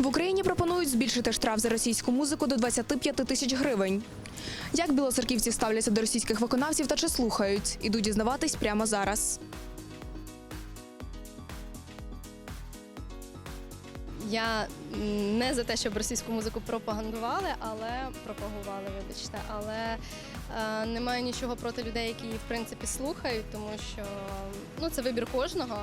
В Україні пропонують збільшити штраф за російську музику до 25 тисяч гривень. Як білоцерківці ставляться до російських виконавців та чи слухають? Іду дізнаватись прямо зараз. Я не за те, щоб російську музику пропагандували, але пропагували, вибачте. Але е, немає нічого проти людей, які її в принципі слухають, тому що ну це вибір кожного.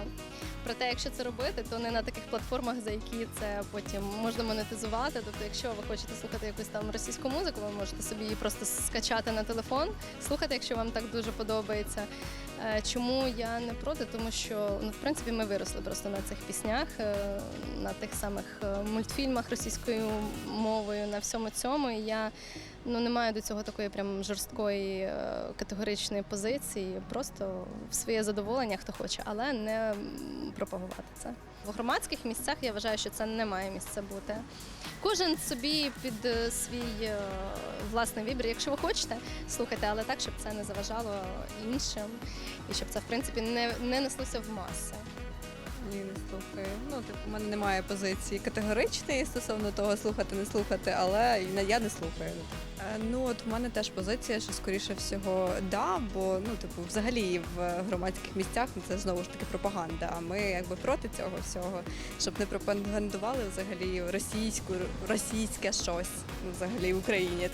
Проте, якщо це робити, то не на таких платформах, за які це потім можна монетизувати. Тобто, якщо ви хочете слухати якусь там російську музику, ви можете собі її просто скачати на телефон, слухати, якщо вам так дуже подобається. Е, Чому я не проти? Тому що ну, в принципі ми виросли просто на цих піснях, е, на тих самих е, мультфільмах російською мовою, на всьому цьому. І я ну, не маю до цього такої прям жорсткої е, категоричної позиції. Просто в своє задоволення хто хоче, але не пропагувати це. В громадських місцях я вважаю, що це не має місця бути. Кожен собі під е, свій е, власний вибір. Якщо ви хочете, слухайте, але так, щоб це не заважало іншим і щоб це в принципі не, не неслося в маси. Ні, не слухаю. Ну, типу, у мене немає позиції категоричної стосовно того, слухати, не слухати, але я не слухаю. Е, Ну, от в мене теж позиція, що скоріше всього да, бо ну, типу, взагалі в громадських місцях ну, це знову ж таки пропаганда. А ми якби проти цього всього, щоб не пропагандували взагалі російську, російське щось ну, взагалі в Україні.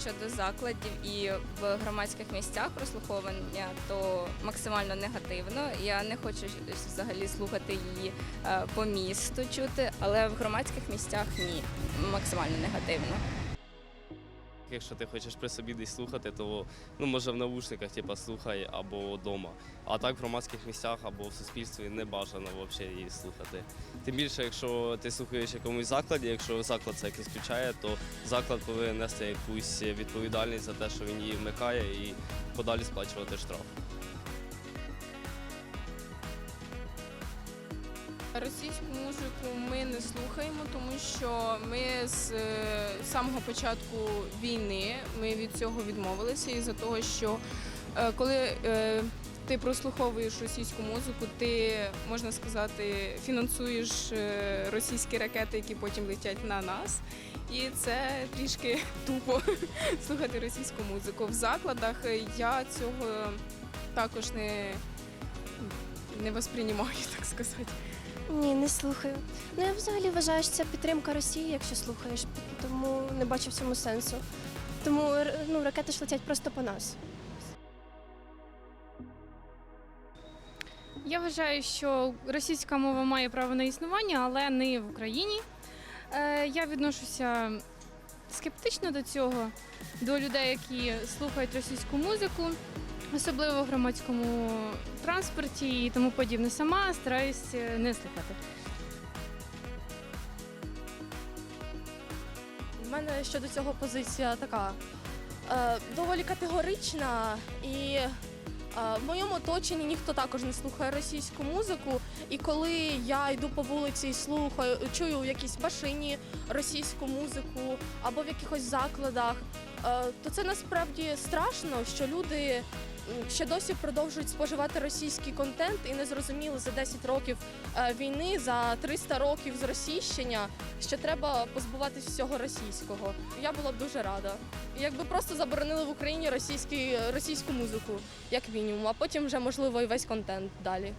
Щодо закладів і в громадських місцях прослуховування, то максимально негативно. Я не хочу взагалі слухати її е, по місту чути, але в громадських місцях ні, максимально негативно. Якщо ти хочеш при собі десь слухати, то ну може в навушниках типа слухай або вдома. А так в громадських місцях або в суспільстві не бажано взагалі її слухати. Тим більше, якщо ти слухаєш якомусь закладі, якщо заклад це якийсь включає, то заклад повинен нести якусь відповідальність за те, що він її вмикає, і подалі сплачувати штраф. Російську музику ми слухаємо, тому що ми з е, самого початку війни ми від цього відмовилися із-за того, що е, коли е, ти прослуховуєш російську музику, ти можна сказати фінансуєш російські ракети, які потім летять на нас. І це трішки тупо слухати російську музику. В закладах я цього також не, не восприймаю, так сказати. Ні, не слухаю. Ну я взагалі вважаю, що це підтримка Росії, якщо слухаєш, тому не бачу в цьому сенсу. Тому ну, ракети ж летять просто по нас. Я вважаю, що російська мова має право на існування, але не в Україні. Е, Я відношуся скептично до цього, до людей, які слухають російську музику, особливо в громадському транспорті і тому подібне. Сама стараюсь е, не слухати. У мене щодо цього позиція така е, доволі категорична, і е, в моєму оточенні ніхто також не слухає російську музику. І коли я йду по вулиці і слухаю, чую в якійсь машині російську музику або в якихось закладах, то це насправді страшно, що люди. Ще досі продовжують споживати російський контент і не зрозуміли за 10 років е, війни, за 300 років зросійщення, що треба позбуватись всього російського. Я була б дуже рада. Якби просто заборонили в Україні російський, російську музику, як мінімум, а потім вже можливо і весь контент далі.